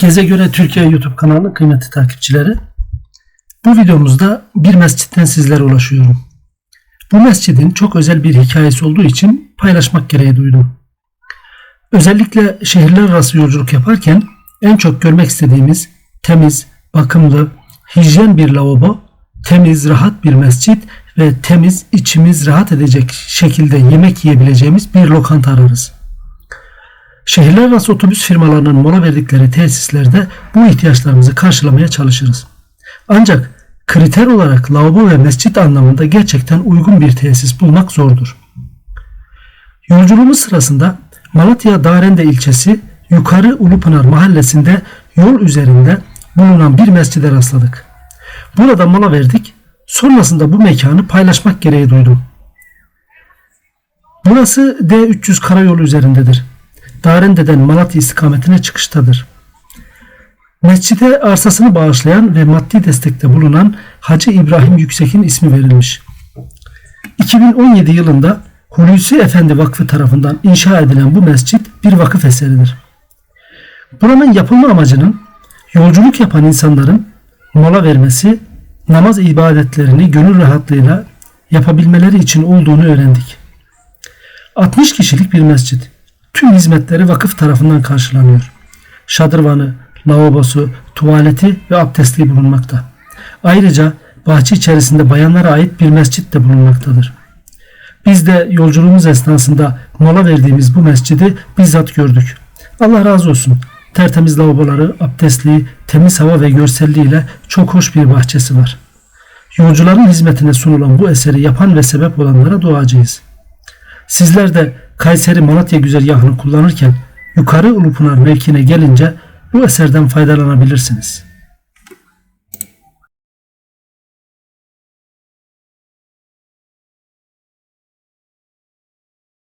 Geze Göre Türkiye YouTube kanalının kıymetli takipçileri. Bu videomuzda bir mescitten sizlere ulaşıyorum. Bu mescidin çok özel bir hikayesi olduğu için paylaşmak gereği duydum. Özellikle şehirler arası yolculuk yaparken en çok görmek istediğimiz temiz, bakımlı, hijyen bir lavabo, temiz, rahat bir mescit ve temiz, içimiz rahat edecek şekilde yemek yiyebileceğimiz bir lokanta ararız. Şehirler arası otobüs firmalarının mola verdikleri tesislerde bu ihtiyaçlarımızı karşılamaya çalışırız. Ancak kriter olarak lavabo ve mescit anlamında gerçekten uygun bir tesis bulmak zordur. Yolculuğumuz sırasında Malatya Darende ilçesi Yukarı Ulupınar mahallesinde yol üzerinde bulunan bir mescide rastladık. Burada mola verdik. Sonrasında bu mekanı paylaşmak gereği duydum. Burası D300 karayolu üzerindedir. Darende'den Malatya istikametine çıkıştadır. Mescide arsasını bağışlayan ve maddi destekte bulunan Hacı İbrahim Yüksek'in ismi verilmiş. 2017 yılında Hulusi Efendi Vakfı tarafından inşa edilen bu mescit bir vakıf eseridir. Buranın yapılma amacının yolculuk yapan insanların mola vermesi, namaz ibadetlerini gönül rahatlığıyla yapabilmeleri için olduğunu öğrendik. 60 kişilik bir mescit. Tüm hizmetleri vakıf tarafından karşılanıyor. Şadırvanı, lavabosu, tuvaleti ve abdestliği bulunmakta. Ayrıca bahçe içerisinde bayanlara ait bir mescit de bulunmaktadır. Biz de yolculuğumuz esnasında mola verdiğimiz bu mescidi bizzat gördük. Allah razı olsun. Tertemiz lavaboları, abdestliği, temiz hava ve görselliğiyle çok hoş bir bahçesi var. Yolcuların hizmetine sunulan bu eseri yapan ve sebep olanlara duacıyız. Sizler de Kayseri Malatya güzergahını kullanırken yukarı Ulupınar mevkine gelince bu eserden faydalanabilirsiniz.''